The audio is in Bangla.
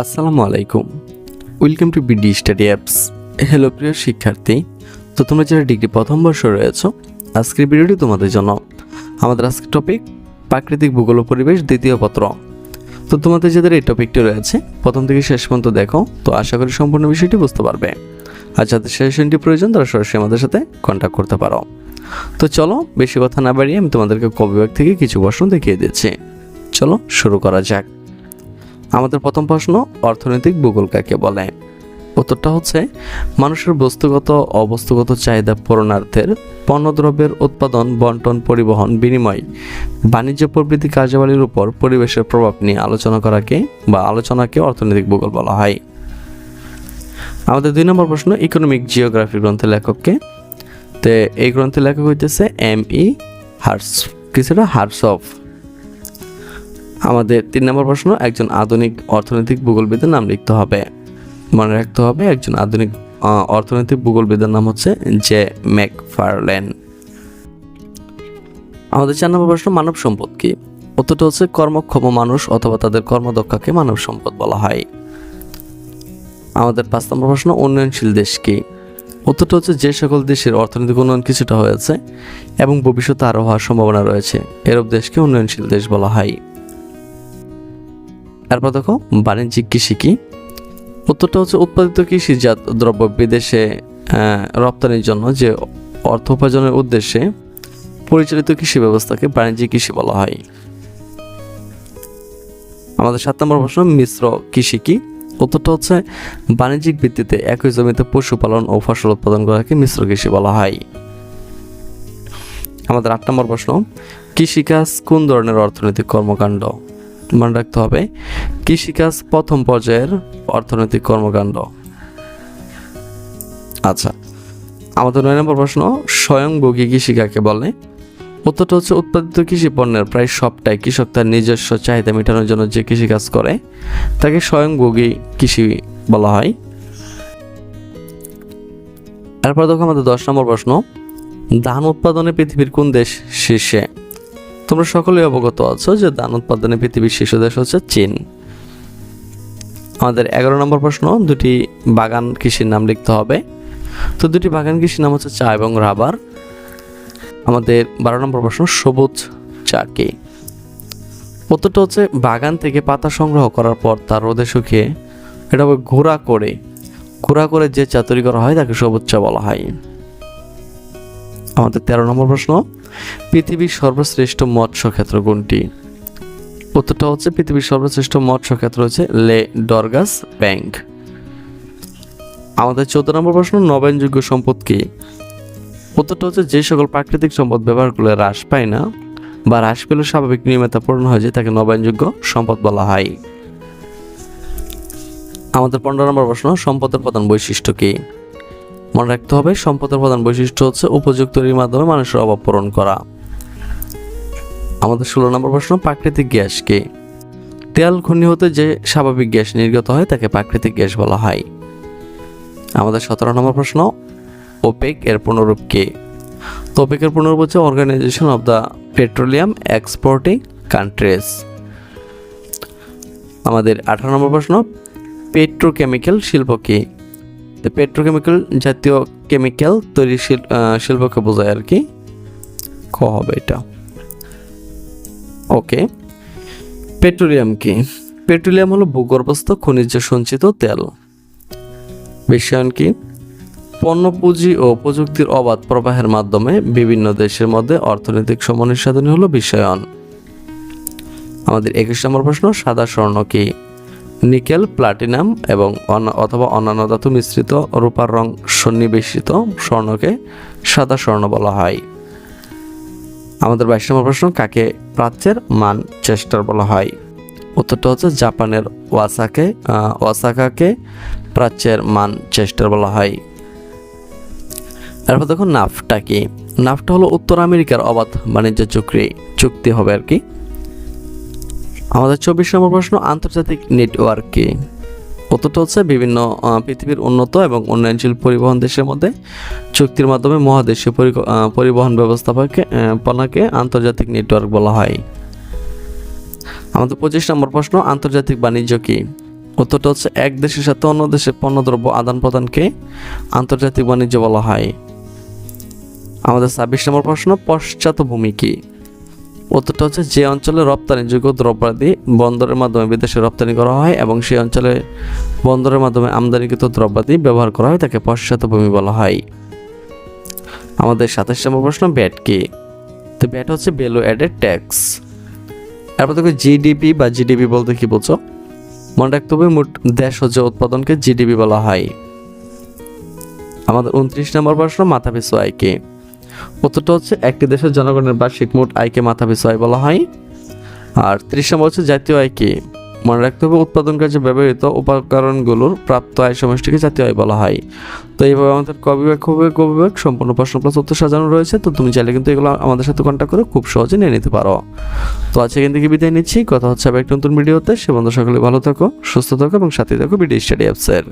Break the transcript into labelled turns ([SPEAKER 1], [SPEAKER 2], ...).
[SPEAKER 1] আসসালামু আলাইকুম। Welcome to BD study apps hello প্রিয় শিক্ষার্থী। তো তোমরা যারা ডিগ্রি প্রথম বর্ষে রয়েছো, আজকের ভিডিওটি তোমাদের জন্য। আমাদের আজকের টপিক প্রাকৃতিক ভূগোল পরিবেশ দ্বিতীয় পত্র। তো তোমাদের যাদের এই টপিকটি রয়েছে, প্রথম থেকে শেষ পর্যন্ত দেখো, তো আশা করি সম্পূর্ণ বিষয়টি বুঝতে পারবে। আর যাদের সেশনটি প্রয়োজন, তারা সরাসরি আমাদের সাথে কন্ট্যাক্ট করতে পারো। তো চলো, বেশি কথা না বাড়িয়ে আমি তোমাদেরকে কবিভাগ থেকে কিছু প্রশ্ন দেখিয়ে দিচ্ছি। চলো, শুরু করা যাক। আমাদের প্রথম প্রশ্ন, অর্থনৈতিক ভূগোল কাকে বলে? উত্তরটা হচ্ছে, মানুষের বস্তুগত অবস্তুগত চাহিদা পূরণার্থের পণ্যদ্রব্যের উৎপাদন, বন্টন, পরিবহন, বিনিময়, বাণিজ্য প্রভৃতি কার্যাবলীর উপর পরিবেশের প্রভাব নিয়ে আলোচনা করাকে বা আলোচনাকে অর্থনৈতিক ভূগোল বলা হয়। আমাদের দুই নম্বর প্রশ্ন, ইকোনমিক জিওগ্রাফি গ্রন্থের লেখককে। তো এই গ্রন্থের লেখক হইতেছে এম ই হার্স কিছুটা হার্সফ আমাদের তিন নম্বর প্রশ্ন, একজন আধুনিক অর্থনৈতিক ভূগোলবিদের নাম লিখতে হবে। মনে রাখতে হবে, একজন আধুনিক অর্থনৈতিক ভূগোলবিদের নাম হচ্ছে জে ম্যাক ম্যাকফারল্যান আমাদের চার নম্বর প্রশ্ন, মানব সম্পদ কি? উত্তরটা হচ্ছে কর্মক্ষম মানুষ অথবা তাদের কর্মদক্ষাকে মানব সম্পদ বলা হয়। আমাদের পাঁচ নম্বর প্রশ্ন, উন্নয়নশীল দেশ কি? উত্তরটা হচ্ছে যে সকল দেশের অর্থনৈতিক উন্নয়ন কিছুটা হয়েছে এবং ভবিষ্যতে আরও হওয়ার সম্ভাবনা রয়েছে। এরূপ দেশকে উন্নয়নশীল দেশ বলা হয়। এরপর দেখো, বাণিজ্যিক কৃষি কি? উত্তরটা হচ্ছে উৎপাদিত কৃষিজাত দ্রব্য বিদেশে রপ্তানির জন্য যে অর্থ উপার্জনের উদ্দেশ্যে পরিচালিত কৃষি ব্যবস্থাকে বাণিজ্যিক কৃষি বলা হয়। আমাদের সাত নম্বর প্রশ্ন, মিশ্র কৃষি কি? উত্তরটা হচ্ছে, বাণিজ্যিক ভিত্তিতে একই জমিতে পশুপালন ও ফসল উৎপাদন করাকে মিশ্র কৃষি বলা হয়। আমাদের আট নম্বর প্রশ্ন, কৃষিকাজ কোন ধরনের অর্থনৈতিক কর্মকাণ্ড? মনে রাখতে হবে, কৃষিকাজ প্রথম পর্যায়ের অর্থনৈতিক কর্মকাণ্ড। আচ্ছা আমাদের নয় নম্বর প্রশ্ন, স্বয়ংভোগী কৃষি কাকে বলে? উত্তরটা হচ্ছে উৎপাদিত কৃষি পণ্যের প্রায় সবটাই কৃষক তার নিজস্ব চাহিদা মেটানোর জন্য যে কৃষিকাজ করে, তাকে স্বয়ংভোগী কৃষি বলা হয়। এরপর দেখো আমাদের দশ নম্বর প্রশ্ন, ধান উৎপাদনে পৃথিবীর কোন দেশ শীর্ষে? তোমরা সকলেই অবগত আছো যে ধান উৎপাদনে পৃথিবীর শীর্ষ দেশ হচ্ছে চীন। আমাদের এগারো নম্বর প্রশ্ন, দুটি বাগান কৃষির নাম লিখতে হবে। তো দুটি বাগান কৃষির নাম হচ্ছে চা এবং রাবার। আমাদের বারো নম্বর প্রশ্ন, সবুজ চা কি? উত্তরটা হচ্ছে বাগান থেকে পাতা সংগ্রহ করার পর তার রোদে শুকিয়ে এটা ঘোরা করে ঘোরা করে যে চা তৈরি করা হয় তাকে সবুজ চা বলা হয়। আমাদের তেরো নম্বর প্রশ্ন পৃথিবীর সর্বশ্রেষ্ঠ মৎস্য ক্ষেত্র কোনটি? উত্তরটা হচ্ছে পৃথিবীর সর্বশ্রেষ্ঠ মৎস্য ক্ষেত্র হচ্ছে লে ডরগাস ব্যাংক। আমাদের চৌদ্দ নম্বর প্রশ্ন, নবায়নযোগ্য সম্পদ কি? উত্তরটা হচ্ছে যে সকল প্রাকৃতিক সম্পদ ব্যবহার করলে হ্রাস পায় না বা হ্রাস পেলেও স্বাভাবিক নিয়মিত পূরণ হয় যায় তাকে নবায়নযোগ্য সম্পদ বলা হয়। আমাদের পনেরো নম্বর প্রশ্ন, সম্পদের প্রধান বৈশিষ্ট্য কি? মনে রাখতে হবে, সম্পদের প্রধান বৈশিষ্ট্য হচ্ছে উপযুক্ত তৈরির মাধ্যমে মানুষের অভাব পূরণ করা। আমাদের ষোলো নম্বর প্রশ্ন, প্রাকৃতিক গ্যাস কি? তেল খনি হতে যে স্বাভাবিক গ্যাস নির্গত হয়, তাকে প্রাকৃতিক গ্যাস বলা হয়। আমাদের সতেরো নম্বর প্রশ্ন, ওপেক এর পুনরূপ কে? তো ওপেকের পুনরূপ হচ্ছে organisation of the petroleum exporting countries. আমাদের আঠারো নম্বর প্রশ্ন, পেট্রোকেমিক্যাল শিল্প কি? পেট্রোকেমিক্যাল জাতীয় কেমিক্যাল তৈরি শিল- শিল্পকে বোঝায় আর কি। ক হবে এটা? ওকে পেট্রোলিয়াম কি? পেট্রোলিয়াম হলো ভূগর্ভস্থ, খনিজ সঞ্চিত তেল। বিশ্বায়ন কি? পণ্য পুঁজি ও প্রযুক্তির অবাধ প্রবাহের মাধ্যমে বিভিন্ন দেশের মধ্যে অর্থনৈতিক সমন্বয় সাধন হলো বিশ্বায়ন আমাদের একুশ নম্বর প্রশ্ন, সাদা স্বর্ণ কি? নিকেল, প্লাটিনাম এবং অথবা অন্যান্য ধাতু মিশ্রিত রূপার রং সন্নিবেশিত স্বর্ণকে সাদা স্বর্ণ বলা হয়। আমাদের বাইশ নম্বর প্রশ্ন, কাকে প্রাচ্যের মান চেস্টার বলা হয়? উত্তরটা হচ্ছে জাপানের ওয়াসাকে ওয়াসাকাকে প্রাচ্যের মান চেস্টার বলা হয়। এরপর দেখো, নাফটা কি? নাফটা হলো উত্তর আমেরিকার অবাধ বাণিজ্য চুক্তি চুক্তি হবে আর কি। আমাদের চব্বিশ নম্বর প্রশ্ন আন্তর্জাতিক নেটওয়ার্ক। কি উত্তরটা হচ্ছে বিভিন্ন পৃথিবীর উন্নত এবং উন্নয়নশীল পরিবহন দেশের মধ্যে চুক্তির মাধ্যমে মহাদেশীয় পরিবহন ব্যবস্থাপকে আহ, পণ্যকে আন্তর্জাতিক নেটওয়ার্ক বলা হয়। আমাদের পঁচিশ নম্বর প্রশ্ন আন্তর্জাতিক বাণিজ্য কি? উত্তরটা হচ্ছে এক দেশের সাথে অন্য দেশের পণ্যদ্রব্য আদান প্রদানকে আন্তর্জাতিক বাণিজ্য বলা হয়। আমাদের ছাব্বিশ নম্বর প্রশ্ন পশ্চাৎভূমি কি? উত্তরটা হচ্ছে যে অঞ্চলে রপ্তানিযোগ্য দ্রব্যাদি বন্দরের মাধ্যমে বিদেশে রপ্তানি করা হয় এবং সেই অঞ্চলে বন্দরের মাধ্যমে আমদানিকৃত দ্রব্যাদি ব্যবহার করা হয়, তাকে পশ্চাৎভূমি বলা হয়। আমাদের সাতাশ নম্বর প্রশ্ন, ব্যাট কি? তো ব্যাট হচ্ছে ভ্যালু অ্যাডেড ট্যাক্স এরপর দেখো জিডিপি বা জিডিপি বলতে কি বলছো? মনে রাখতে হবে মোট দেশ হচ্ছে উৎপাদনকে জিডিপি বলা হয়। আমাদের উনত্রিশ নম্বর প্রশ্ন, মাথা পিছু আয় কি? উত্তরটা হচ্ছে একটি দেশের জনগণের বার্ষিক মোট আয়কে মাথা পিছু আয় বলা হয়। আর ত্রিশ নম্বর হচ্ছে জাতীয় আয় মনে রাখতে হবে উৎপাদন কাজে ব্যবহৃত উপকরণগুলোর প্রাপ্ত আয় সমষ্টিকে জাতীয় আয় বলা হয়। তো এইভাবে আমাদের ক বিভাগ, খ বিভাগ ক বিভাগ সম্পূর্ণ প্রশ্ন প্লাস উত্তর সাজানো রয়েছে। তো তুমি চাইলে কিন্তু এগুলো আমাদের সাথে কন্ট্যাক্ট করে খুব সহজে নিয়ে নিতে পারো। তো আজকে এখান থেকে বিদায় নিচ্ছি। কথা হচ্ছে আবার একটা নতুন ভিডিওতে। সে বন্ধু সকলে ভালো থাকো, সুস্থ থাকো এবং সাথে থাকো বিডি স্টাডি অ্যাপসের